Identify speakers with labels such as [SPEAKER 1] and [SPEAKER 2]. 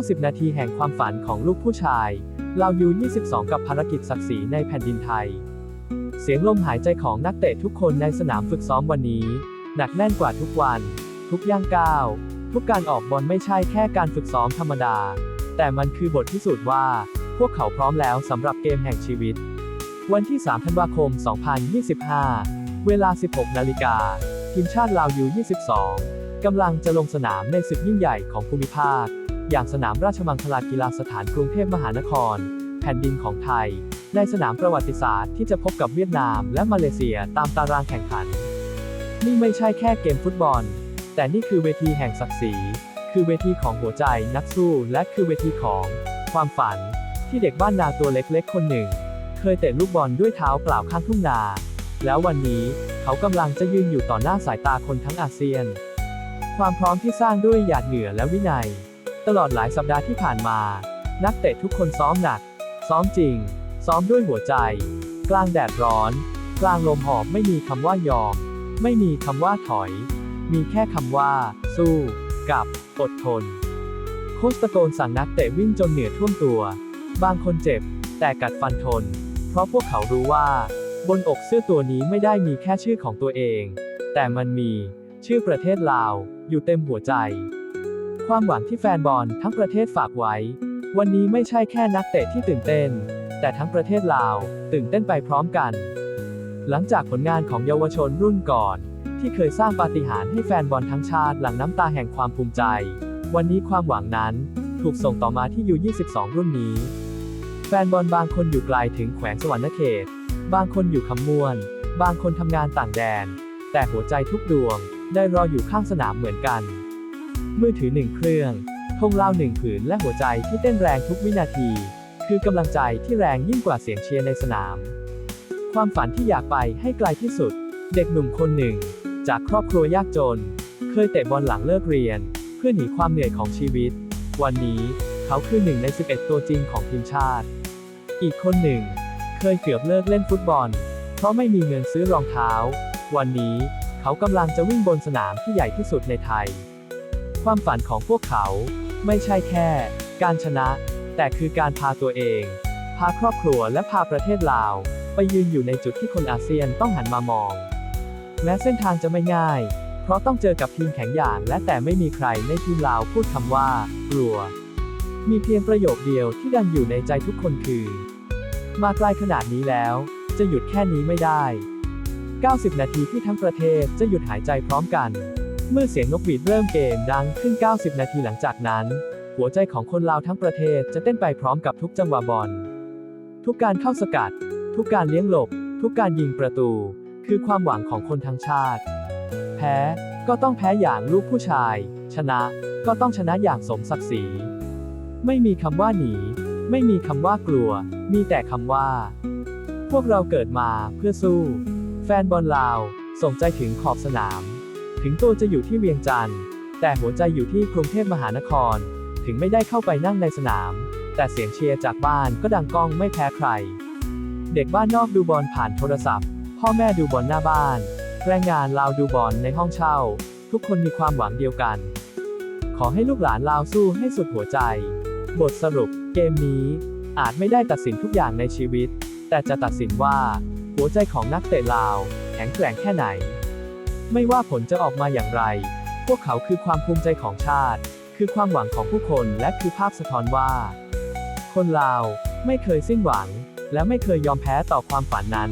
[SPEAKER 1] 90 นาทีแห่งความฝันของลูกผู้ชายลาวยู 22 กับภารกิจศักดิ์ศรีในแผ่นดินไทย เสียงลมหายใจของนักเตะทุกคนในสนามฝึกซ้อมวันนี้ หนักแน่นกว่าทุกวัน ทุกย่างก้าว ทุกการออกบอลไม่ใช่แค่การฝึกซ้อมธรรมดา แต่มันคือบทพิสูจน์ว่า พวกเขาพร้อมแล้วสำหรับเกมแห่งชีวิต วันที่ 3 ธันวาคม 2025 เวลา 16 นาฬิกาทีมชาติลาวยู 22กำลังจะลงสนามในศึกยิ่งใหญ่ของภูมิภาค อย่างสนามราชมังคลากีฬาสถานกรุงเทพมหานคร แผ่นดินของไทย ในสนามประวัติศาสตร์ที่จะพบกับเวียดนามและมาเลเซียตามตารางแข่งขัน นี่ไม่ใช่แค่เกมฟุตบอล แต่นี่คือเวทีแห่งศักดิ์ศรี คือเวทีของหัวใจนักสู้ และคือเวทีของ ความฝัน ที่เด็กบ้านนาตัวเล็กๆ คนหนึ่ง เคยเตะลูกบอลด้วยเท้าเปล่าข้างทุ่งนา แล้ววันนี้เขากำลังจะยืนอยู่ต่อหน้าสายตาคนทั้งอาเซียน ความพร้อมที่สร้างด้วยหยาดเหงื่อและวินัย ตลอดหลายสัปดาห์ที่ผ่านมา นักเตะทุกคนซ้อมหนัก ซ้อมจริง ซ้อมด้วยหัวใจ กลางแดดร้อน กลางลมหอบไม่มีคำว่ายอม ไม่มีคำว่าถอย มีแค่คำว่า สู้ กับ อดทน โค้ชตะโกนสั่งนักเตะวิ่งจนเหนื่อยท่วมตัว บางคนเจ็บ แต่กัดฟันทน เพราะพวกเขารู้ว่า บนอกเสื้อตัวนี้ไม่ได้มีแค่ชื่อของตัวเอง แต่มันมี ชื่อประเทศลาว อยู่เต็มหัวใจ ความหวังที่แฟนบอลทั้งประเทศฝากไว้ วันนี้ไม่ใช่แค่นักเตะที่ตื่นเต้น แต่ทั้งประเทศลาว ตื่นเต้นไปพร้อมกัน หลังจากผลงานของเยาวชนรุ่นก่อน ที่เคยสร้างปาฏิหาริย์ให้แฟนบอลทั้งชาติหลั่งน้ำตาแห่งความภูมิใจ วันนี้ความหวังนั้นถูกส่งต่อมาที่ยู22 รุ่นนี้ แฟนบอลบางคนอยู่ไกลถึงแขวงสวรรณเขต บางคนอยู่คำม่วน บางคนทำงานต่างแดน แต่หัวใจทุกดวงได้รออยู่ข้างสนามเหมือนกัน มือถือหนึ่งเครื่องธงลาวหนึ่งผืนและหัวใจที่เต้นแรงทุกวินาที คือกำลังใจที่แรงยิ่งกว่าเสียงเชียร์ในสนาม ความฝันที่อยากไปให้ไกลที่สุด เด็กหนุ่มคนหนึ่ง จากครอบครัวยากจน เคยเตะบอลหลังเลิกเรียน เพื่อหนีความเหนื่อยของชีวิต วันนี้เขาคือหนึ่งใน 11 ตัวจริงของทีมชาติ อีกคนหนึ่ง เคยเกือบเลิกเล่นฟุตบอล เพราะไม่มีเงินซื้อรองเท้า วันนี้เขากำลังจะวิ่งบนสนามที่ใหญ่ที่สุดในไทย ความฝันของพวกเขา ไม่ใช่แค่ การชนะ แต่คือการพาตัวเอง พาครอบครัวและพาประเทศลาว ไปยืนอยู่ในจุดที่คนอาเซียนต้องหันมามอง แม้เส้นทางจะไม่ง่าย เพราะต้องเจอกับทีมแข็งอย่าง และแต่ไม่มีใครในทีมลาวพูดคำว่า กลัว มีเพียงประโยคเดียวที่ดังอยู่ในใจทุกคนคือ มาไกลขนาดนี้แล้ว จะหยุดแค่นี้ไม่ได้ 90 นาทีที่ทั้งประเทศจะหยุดหายใจพร้อมกัน เมื่อเสียงนกหวีดเริ่มเกมดังขึ้น 90 นาทีหลังจากนั้น หัวใจของคนลาวทั้งประเทศจะเต้นไปพร้อมกับทุกจังหวะบอล ทุกการเข้าสกัด ทุกการเลี้ยงหลบ ทุกการยิงประตู คือความหวังของคนทั้งชาติ แพ้ก็ต้องแพ้อย่างลูกผู้ชาย ชนะก็ต้องชนะอย่างสมศักดิ์ศรี ไม่มีคำว่าหนี ไม่มีคำว่ากลัว มีแต่คำว่า พวกเราเกิดมาเพื่อสู้ แฟนบอลลาวส่งใจถึงขอบสนาม ถึงตัวจะอยู่ที่เวียงจันทร์ แต่หัวใจอยู่ที่กรุงเทพมหานคร ถึงไม่ได้เข้าไปนั่งในสนาม แต่เสียงเชียร์จากบ้านก็ดังก้องไม่แพ้ใคร เด็กบ้านนอกดูบอลผ่านโทรศัพท์ พ่อแม่ดูบอลหน้าบ้าน แรงงานลาวดูบอลในห้องเช่า ทุกคนมีความหวังเดียวกัน ขอให้ลูกหลานลาวสู้ให้สุดหัวใจ บทสรุป เกมนี้ อาจไม่ได้ตัดสินทุกอย่างในชีวิต แต่จะตัดสินว่า หัวใจของนักเตะลาวแข็งแกร่งแค่ไหน ไม่ว่าผลจะออกมาอย่างไร พวกเขาคือความภูมิใจของชาติ คือความหวังของผู้คนและคือภาพสะท้อนว่า คนลาวไม่เคยสิ้นหวัง และไม่เคยยอมแพ้ต่อความฝันนั้น